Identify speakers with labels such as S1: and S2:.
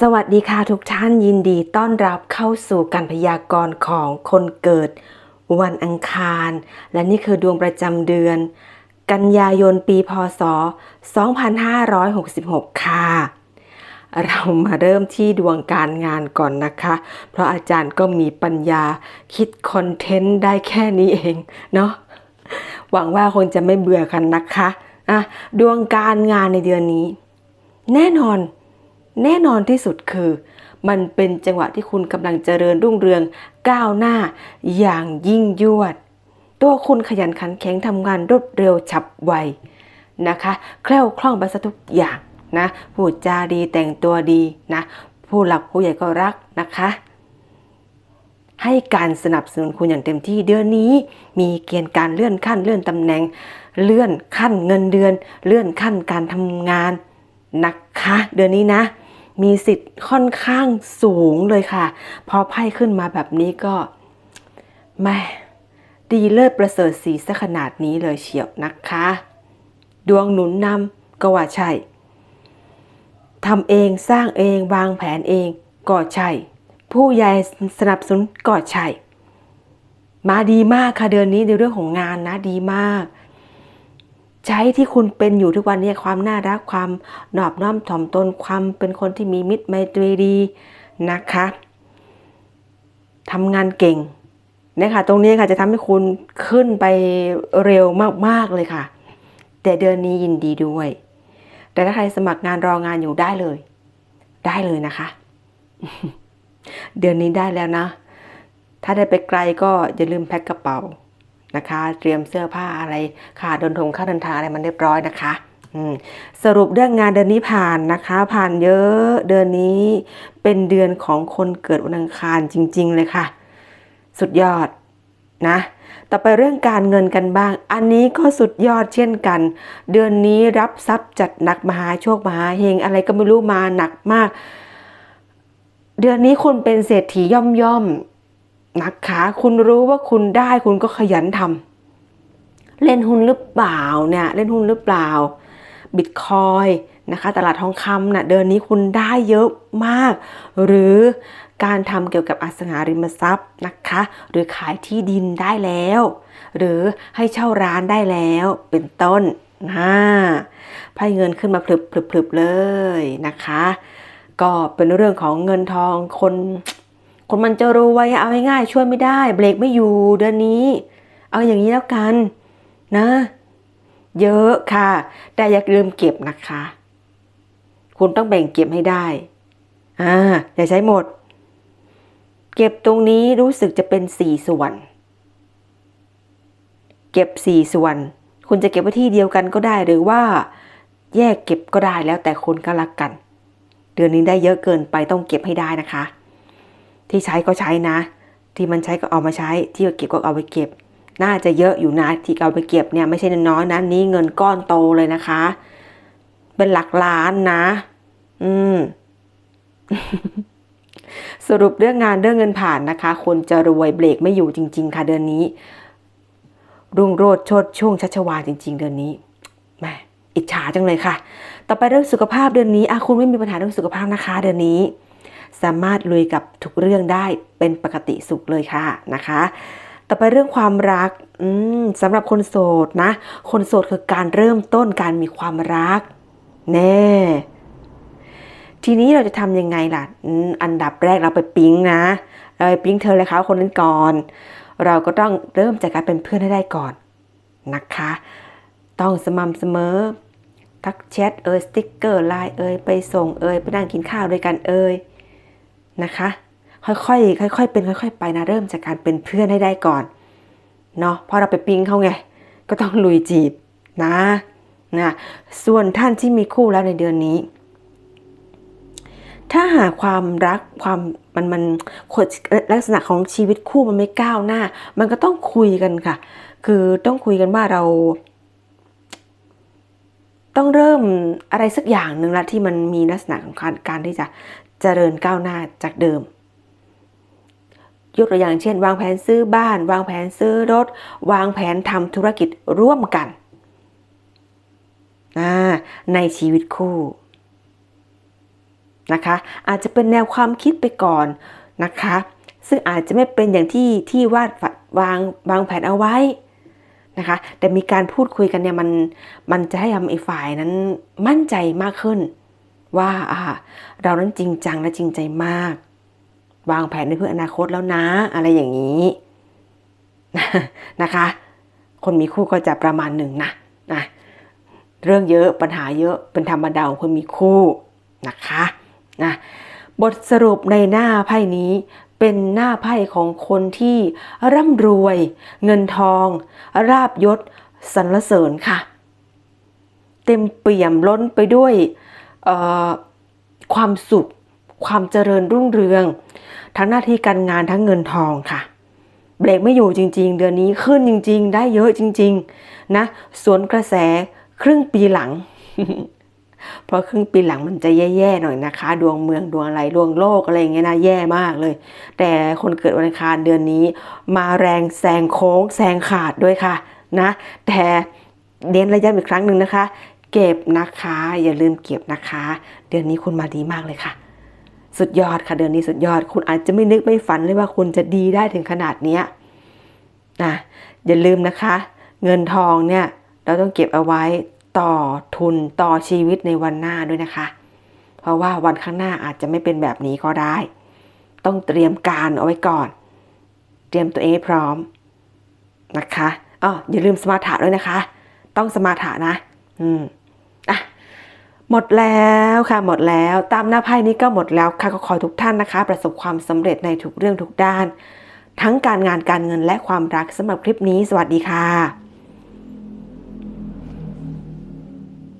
S1: สวัสดีค่ะทุกท่านยินดีต้อนรับเข้าสู่การพยากรณ์ของคนเกิด วันอังคาร และนี่คือดวงประจำเดือน กันยายนปีพศ 2566 ค่ะ เรามาเริ่มที่ดวงการงานก่อนนะคะ เพราะอาจารย์ก็มีปัญญาคิดคอนเทนต์ได้แค่นี้เองเนาะหวังว่าคงจะไม่เบื่อกันนะคะอะดวงการงานในเดือนนี้ แน่นอน แน่นอนที่สุดคือ มันเป็นจังหวะที่คุณกำลังเจริญรุ่งเรืองก้าวหน้าอย่างยิ่งยวด ตัวคุณขยันขันแข็งทำงานรวดเร็วฉับไวนะคะ แคล่วคล่องไปซะทุกอย่างนะพูดจาดีแต่งตัวดีนะผู้หลักผู้ใหญ่ก็รักนะคะ ให้การสนับสนุนคุณอย่างเต็มที่เดือนนี้ มีเกณฑ์การเลื่อนขั้นเลื่อนตำแหน่ง เลื่อนขั้นเงินเดือน เลื่อนขั้นการทำงานนะคะ เดือนนี้นะ มีสิทธิ์ค่อนข้างสูงเลยค่ะ พอไพ่ขึ้นมาแบบนี้ก็แม่ดีเลิศประเสริฐสีซะขนาดนี้เลยเฉียวนะคะ ดวงหนุนนำก็ว่าใช่ทำเองสร้างเองวางแผนเองก็ใช่ ผู้ใหญ่สนับสนุนก็ใช่ มาดีมากค่ะเดือนนี้ในเรื่องของงานนะดีมาก ใช้ที่คุณเป็นอยู่ทุกวันนี้ความน่ารักความนอบน้อมถ่อมตนความเป็นคนที่มีมิตรไมตรีดีนะคะทำงานเก่งนะคะตรงนี้ค่ะจะทำให้คุณขึ้นไปเร็วมากๆเลยค่ะ แต่เดือนนี้ยินดีด้วย แต่ถ้าใครสมัครงานรองานอยู่ได้เลย ได้เลยนะคะ เดือนนี้ได้แล้วนะ ถ้าได้ไปไกลก็อย่าลืมแพ็คกระเป๋า นะคะ เตรียมเสื้อผ้าอะไรค่ะเดินทงค่าเดินทางอะไรมันเรียบร้อยนะคะสรุปเรื่องงานเดือนนี้ผ่านนะคะ ผ่านเยอะเดือนนี้เป็นเดือนของคนเกิดวันอังคารจริง ๆ เลยค่ะ สุดยอดนะต่อไปเรื่องการเงินกันบ้าง อันนี้ก็สุดยอดเช่นกัน เดือนนี้รับทรัพย์จัดหนักมหาโชคมหาเฮงอะไรก็ไม่รู้มาหนักมาก เดือนนี้คุณเป็นเศรษฐีย่อมย่อม นะคะ คุณรู้ว่าคุณได้คุณก็ขยันทำเล่นหุ้นหรือเปล่าเนี่ยเล่นหุ้นหรือเปล่าบิตคอยนะคะตลาดทองคำนะ่ะเดือนนี้คุณได้เยอะมาก หรือการทำเกี่ยวกับอสังหาริมทรัพย์นะคะ หรือขายที่ดินได้แล้ว หรือให้เช่าร้านได้แล้วเป็นต้นนะไพ่เงินขึ้นมาพลึบๆเลยนะคะ ก็เป็นเรื่องของเงินทองคน คนมันจะรวยเอาง่ายๆช่วยไม่ได้ เบรกไม่อยู่เดือนนี้ เอาอย่างนี้แล้วกันนะ เยอะค่ะ แต่อย่าลืมเก็บนะคะ คุณต้องแบ่งเก็บให้ได้อ่าอย่าใช้หมด เก็บตรงนี้รู้สึกจะเป็นสี่ส่วน เก็บสี่ส่วน คุณจะเก็บไว้ที่เดียวกันก็ได้หรือว่า แยกเก็บก็ได้แล้วแต่คุณก็รักกัน เดือนนี้ได้เยอะเกินไปต้องเก็บให้ได้นะคะ ที่ใช้ก็ใช้นะ ที่มันใช้ก็เอามาใช้ ที่เก็บก็เอาไปเก็บ น่าจะเยอะอยู่นะที่เอาไปเก็บเนี่ยไม่ใช่น้อยนะนี้เงินก้อนโตเลยนะคะ เป็นหลักล้านนะ อืม สรุปเรื่องงานเรื่องเงินผ่านนะคะ คนจะรวยเบรกไม่อยู่จริง ๆ ค่ะเดือนนี้ รุ่งโรดชดช่วงชัชวาจริง ๆ เดือนนี้แหมอิจฉาจังเลยค่ะ ต่อไปเรื่องสุขภาพเดือนนี้อะคุณไม่มีปัญหาเรื่องสุขภาพนะคะ เดือนนี้ สามารถลุยกับทุกเรื่องได้เป็นปกติสุขเลยค่ะนะคะต่อไปเรื่องความรักสำหรับคนโสดนะ คนโสดคือการเริ่มต้นการมีความรัก แน่ ทีนี้เราจะทำยังไงล่ะอ,อันดับแรกเราไปปิ๊งนะเราไปปิ๊งเธอเลยค่ะคนนั้นก่อน เราก็ต้องเริ่มจากการเป็นเพื่อนให้ได้ก่อนนะคะ ต้องสม่ำเสมอ ทักแชทเอ่ยสติ๊กเกอร์ไลน์เอ่ยไปส่งเอ่ยไปนั่งกินข้าวด้วยกันเอ่ย นะคะ ค่อยๆค่อยๆเป็นค่อย ๆ ไปนะเริ่มจากการเป็นเพื่อนให้ได้ก่อนเนาะพราะเราไปปิ๊งเขาไง ก็ต้องลุยจีบนะนะส่วนท่านที่มีคู่แล้วในเดือนนี้ ถ้าหาความรักความมันมันลักษณะของชีวิตคู่มันไม่ก้าวหน้า มันก็ต้องคุยกันค่ะ คือต้องคุยกันว่าเรา ต้องเริ่มอะไรสักอย่างหนึ่งละที่มันมีลักษณะของการการที่จะ เจริญก้าวหน้าจากเดิม ยกตัวอย่างเช่น วางแผนซื้อบ้าน วางแผนซื้อรถ วางแผนทำธุรกิจร่วมกัน ในชีวิตคู่นะคะ อาจจะเป็นแนวความคิดไปก่อนนะคะ ซึ่งอาจจะไม่เป็นอย่างที่ที่วาดวางวางแผนเอาไว้นะคะ แต่มีการพูดคุยกันเนี่ยมันมันจะให้ทำอีกฝ่ายนั้นมั่นใจมากขึ้น ว่าอ่าเรานั้นจริงจังและจริงใจมาก วางแผนในเพื่ออนาคตแล้วนะ อะไรอย่างนี้นะคะ คนมีคู่ก็จะประมาณหนึ่งนะนะเรื่องเยอะปัญหาเยอะเป็นธรรมดาของคนมีคู่นะคะนะบทสรุปในหน้าไพ่นี้เป็นหน้าไพ่ของคนที่ร่ำรวย เงินทอง ราบยศสรรเสริญค่ะ เต็มเปี่ยมล้นไปด้วย ความสุข ความเจริญรุ่งเรือง ทั้งหน้าที่การงานทั้งเงินทองค่ะ เบรกไม่อยู่จริง ๆ เดือนนี้ขึ้นจริง ๆ ได้เยอะจริง ๆ นะสวนกระแสครึ่งปีหลัง เพราะครึ่งปีหลังมันจะแย่ๆหน่อยนะคะ ดวงเมืองดวงอะไรดวงโลกอะไรอย่างเงี้ยนะแย่มากเลย แต่คนเกิดวันอังคารเดือนนี้ มาแรงแซงโค้งแซงขาดด้วยค่ะนะแต่เน้นระยะอีกครั้งหนึ่งนะคะ เก็บนะคะ อย่าลืมเก็บนะคะ เดือนนี้คุณมาดีมากเลยค่ะ สุดยอดค่ะเดือนนี้สุดยอด คุณอาจจะไม่นึกไม่ฝันเลยว่าคุณจะดีได้ถึงขนาดเนี้ยนะอย่าลืมนะคะ เงินทองเนี่ยเราต้องเก็บเอาไว้ต่อทุนต่อชีวิตในวันหน้าด้วยนะคะ เพราะว่าวันข้างหน้าอาจจะไม่เป็นแบบนี้ก็ได้ ต้องเตรียมการเอาไว้ก่อน เตรียมตัวเองให้พร้อมนะคะอ๋ออย่าลืมสมาธิด้วยนะคะ ต้องสมาธินะ อืม หมดแล้วค่ะหมดแล้วตามหน้าไพ่นี้ก็หมดแล้วค่ะก็ขอทุกท่านนะคะ ประสบความสำเร็จในทุกเรื่องทุกด้าน ทั้งการงานการเงินและความรักสำหรับคลิปนี้ สวัสดีค่ะ